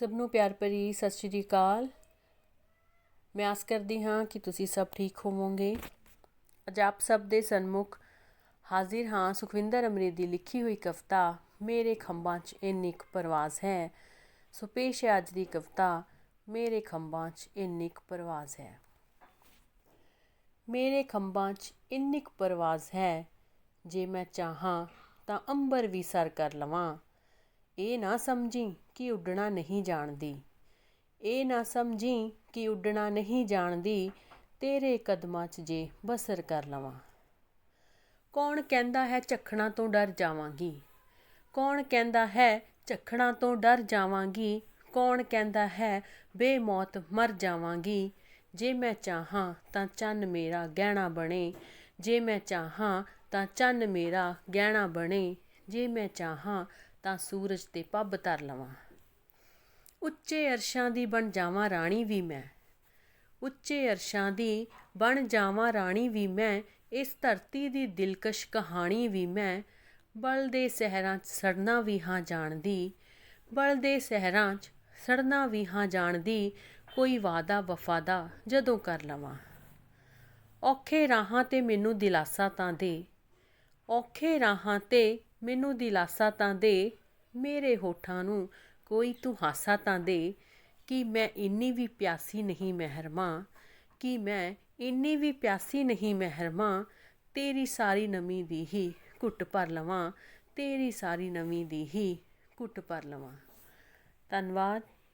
ਸਭ ਨੂੰ ਪਿਆਰ ਭਰੀ ਸਤਿ ਸ਼੍ਰੀ ਅਕਾਲ। ਮੈਂ ਆਸ ਕਰਦੀ ਹਾਂ ਕਿ ਤੁਸੀਂ ਸਭ ਠੀਕ ਹੋਵੋਗੇ। ਅੱਜ ਆਪ ਸਭ ਦੇ ਸਨਮੁਖ ਹਾਜ਼ਰ ਹਾਂ ਸੁਖਵਿੰਦਰ ਅਮਰੀਤ ਦੀ ਲਿਖੀ ਹੋਈ ਕਵਿਤਾ, ਮੇਰੇ ਖੰਭਾਂ 'ਚ ਇੰਨੀ ਕੁ ਪਰਵਾਜ਼ ਹੈ। ਸੋ ਪੇਸ਼ ਹੈ ਅੱਜ ਦੀ ਕਵਿਤਾ, ਮੇਰੇ ਖੰਭਾਂ 'ਚ ਇੰਨੀ ਕੁ ਪਰਵਾਜ਼ ਹੈ। ਮੇਰੇ ਖੰਭਾਂ 'ਚ ਇੰਨੀ ਕੁ ਪਰਵਾਜ਼ ਹੈ, ਜੇ ਮੈਂ ਚਾਹਾਂ ਤਾਂ ਅੰਬਰ ਵੀ ਸਰ ਕਰ ਲਵਾਂ। ਇਹ ਨਾ ਸਮਝੀ ਕਿ ਉੱਡਣਾ ਨਹੀਂ ਜਾਣਦੀ। ਇਹ ਨਾ ਸਮਝੀ ਕਿ ਉੱਡਣਾ ਨਹੀਂ ਜਾਣਦੀ, ਤੇਰੇ ਕਦਮਾਂ 'ਚ ਜੇ ਬਸਰ ਕਰ ਲਵਾਂ। ਕੌਣ ਕਹਿੰਦਾ ਹੈ ਝੱਖਣਾ ਤੋਂ ਡਰ ਜਾਵਾਂਗੀ? ਕੌਣ ਕਹਿੰਦਾ ਹੈ ਝੱਖਣਾ ਤੋਂ ਡਰ ਜਾਵਾਂਗੀ? ਕੌਣ ਕਹਿੰਦਾ ਹੈ ਬੇਮੌਤ ਮਰ ਜਾਵਾਂਗੀ? ਜੇ ਮੈਂ ਚਾਹਾਂ ਤਾਂ ਚੰਨ ਮੇਰਾ ਗਹਿਣਾ ਬਣੇ। ਜੇ ਮੈਂ ਚਾਹਾਂ ਤਾਂ ਚੰਨ ਮੇਰਾ ਗਹਿਣਾ ਬਣੇ। ਜੇ ਮੈਂ ਚਾਹਾਂ ਤਾਂ ਸੂਰਜ ਤੇ ਪੱਬ ਧਰ ਲਵਾਂ। ਉੱਚੇ ਅਰਸ਼ਾਂ ਦੀ ਬਣ ਜਾਵਾਂ ਰਾਣੀ ਵੀ ਮੈਂ। ਉੱਚੇ ਅਰਸ਼ਾਂ ਦੀ ਬਣ ਜਾਵਾਂ ਰਾਣੀ ਵੀ ਮੈਂ, ਇਸ ਧਰਤੀ ਦੀ ਦਿਲਕਸ਼ ਕਹਾਣੀ ਵੀ ਮੈਂ। ਬਲ ਦੇ ਸਹਿਰਾਂ 'ਚ ਸੜਨਾ ਵੀ ਹਾਂ ਜਾਣਦੀ, ਬਲ ਦੇ ਸਹਿਰਾਂ 'ਚ ਸੜਨਾ ਵੀ ਹਾਂ ਜਾਣਦੀ, ਕੋਈ ਵਾਦਾ ਵਫਾਦਾ ਜਦੋਂ ਕਰ ਲਵਾਂ। ਔਖੇ ਰਾਹਾਂ ਤੇ ਮੈਨੂੰ ਦਿਲਾਸਾ ਤਾਂ ਦੇ, ਔਖੇ ਰਾਹਾਂ ਤੇ ਮੈਨੂੰ ਦਿਲਾਸਾ ਤਾਂ ਦੇ, ਮੇਰੇ ਹੋਠਾਂ ਨੂੰ ਕੋਈ ਤੂੰ ਹਾਸਾ ਤਾਂ ਦੇ ਕਿ ਮੈਂ ਇੰਨੀ ਵੀ ਪਿਆਸੀ ਨਹੀਂ ਮਹਿਰਮਾ, ਕਿ ਮੈਂ ਇੰਨੀ ਵੀ ਪਿਆਸੀ ਨਹੀਂ ਮਹਿਰਮਾ, ਤੇਰੀ ਸਾਰੀ ਨਮੀ ਦੀ ਹੀ ਘੁੱਟ ਭਰ ਲਵਾਂ, ਤੇਰੀ ਸਾਰੀ ਨਮੀ ਦੀ ਹੀ ਘੁੱਟ ਭਰ ਲਵਾਂ। ਧੰਨਵਾਦ।